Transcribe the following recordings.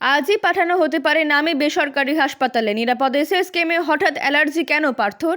আজই পাঠানো হতে পারে নামে বেসরকারি হাসপাতালে। নিরাপদ এসএস কেমে হঠাৎ অ্যালার্জি কেন পার্থর?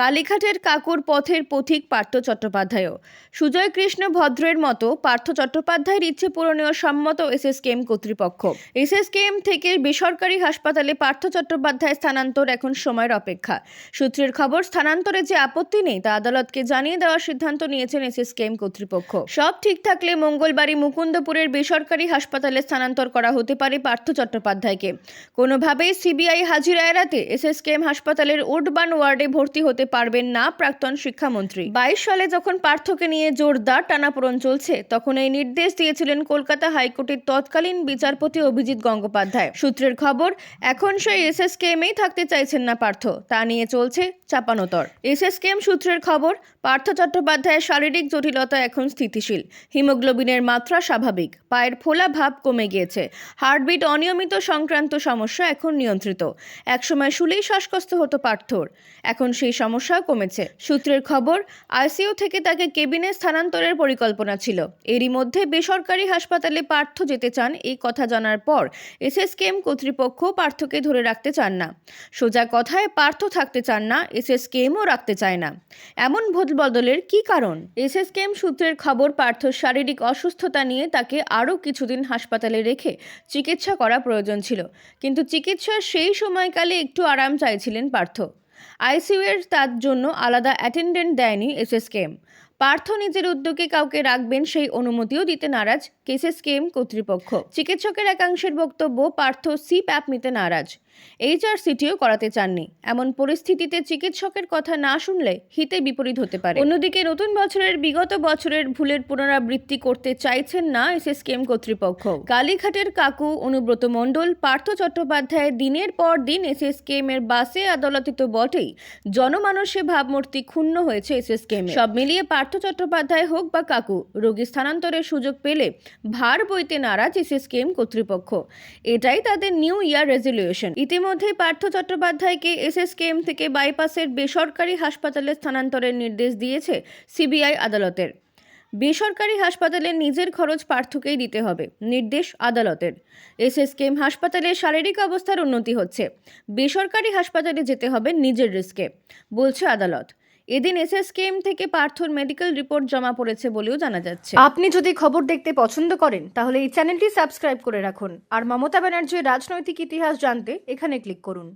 কালীঘাটের কাকুর পথের পথিক পার্থ চট্টোপাধ্যায়ও। সুজয় কৃষ্ণ ভদ্রের মতো পার্থ চট্টোপাধ্যায়ের ইচ্ছে পূরণীয় সম্মত এসএসকেএম কর্তৃপক্ষ। এসএসকেএম থেকে বেসরকারি হাসপাতালে পার্থ চট্টোপাধ্যায় স্থানান্তর এখন সময়ের অপেক্ষা। সূত্রের খবর, স্থানান্তরে যে আপত্তি নেই তা আদালতকে জানিয়ে দেওয়ার সিদ্ধান্ত নিয়েছেন এসএসকেএম কর্তৃপক্ষ। সব ঠিক থাকলে মঙ্গলবারই মুকুন্দপুরের বেসরকারি হাসপাতালে স্থানান্তর করা হতে পারে পার্থ চট্টোপাধ্যায়কে। কোনোভাবেই সিবিআই হাজিরা এড়াতে এসএসকেএম হাসপাতালের উডবান ওয়ার্ডে ভর্তি হতে পারবেন না প্রাক্তন শিক্ষামন্ত্রী। বাইশ সালে যখন পার্থকে নিয়ে জোরদার টানাপোড়ন চলছে, তখন এই নির্দেশ দিয়েছিলেন কলকাতা হাইকোর্টের তৎকালীন বিচারপতি অভিজিৎ গঙ্গোপাধ্যায়। সূত্রের খবর, এখন সেই এসএসকেএমেই থাকতে চাইছেন না পার্থ। তা নিয়ে চলছে চাপানোতর এসএসকেএম সূত্রের খবর, পার্থ চট্টোপাধ্যায়ের শারীরিক জটিলতা এখন স্থিতিশীল। হিমোগ্লোবিনের মাত্রা স্বাভাবিক। পায়ের ফোলা ভাব কমে গিয়েছে। হার্টবিট অনিয়মিত সংক্রান্ত সমস্যা এখন নিয়ন্ত্রিত। একসময় শুলেই শ্বাসকষ্ট হতো পার্থর। এখন সেই সমস্যাও কমেছে। সূত্রের খবর, আইসিইউ থেকে তাকে কেবিনে স্থানান্তরের পরিকল্পনা ছিল। এরই মধ্যে বেসরকারি হাসপাতালে পার্থ যেতে চান এই কথা জানার পর এসএসকেএম কর্তৃপক্ষ পার্থকে ধরে রাখতে চান না। সোজা কথায় পার্থ থাকতে চান না, এসএসকেএমও রাখতে চায় না। এমন ভোট বদলের কি কারণ? এসএসকেএম সূত্রের খবর পার্থ শারীরিক অসুস্থতা নিয়ে তাকে আরও কিছুদিন হাসপাতালে রেখে চিকিৎসা করা প্রয়োজন ছিল। কিন্তু চিকিৎসার সেই সময়কালে একটু আরাম চাইছিলেন পার্থ। আইসিইউ এর তার জন্য আলাদা অ্যাটেন্ডেন্ট দেয়নি এসএসকেএম। পার্থ নিজের উদ্যোগে কাউকে রাখবেন সেই অনুমতিও দিতে নারাজ কেসেস কেম কর্তৃপক্ষ। চিকিৎসকের একাংশের বক্তব্য, পার্থ সি প্যাপ নিতে নারাজ। এইচআরসিটিও করাতে চাননি। এমন পরিস্থিতিতে চিকিৎসকের কথা না শুনলে হিতে বিপরীত হতে পারে। অন্যদিকে নতুন বছরের বিগত বছরের ভুলের পুনরাবৃত্তি করতে চাইছেন না এসএসকেএম কর্তৃপক্ষ। কালীঘাটের কাকু অনুব্রত মণ্ডল, পার্থ চট্টোপাধ্যায় দিনের পর দিন এসএসকেএম এর বাসে আদালতে তো বটেই জনমানসে ভাবমূর্তি ক্ষুণ্ণ হয়েছে এসএসকেএম সব মিলিয়ে পার্থ চট্টোপাধ্যায় হোক বা কাকু, রোগী স্থানান্তরের সুযোগ পেলে ভার বইতে নারাজ এসএসকেএম কর্তৃপক্ষ। এটাই তাদের নিউ ইয়ার রেজলিউশন ইতিমধ্যেই পার্থ চট্টোপাধ্যায়কে এসএসকেএম থেকে বাইপাসের বেসরকারি হাসপাতালে স্থানান্তরের নির্দেশ দিয়েছে সিবিআই আদালতের। বেসরকারি হাসপাতালে নিজের খরচ পার্থকেই দিতে হবে, নির্দেশ আদালতের। এসএসকেএম হাসপাতালে শারীরিক অবস্থার উন্নতি হচ্ছে। বেসরকারি হাসপাতালে যেতে হবে নিজের রিস্কে, বলছে আদালত। এদিন এসএসকেএম থেকে পার্থর মেডিকেল রিপোর্ট জমা পড়েছে বলেও জানা যাচ্ছে। আপনি যদি খবর দেখতে পছন্দ করেন, তাহলে এই চ্যানেলটি সাবস্ক্রাইব করে রাখুন। আর মমতা ব্যানার্জির রাজনৈতিক ইতিহাস জানতে এখানে ক্লিক করুন।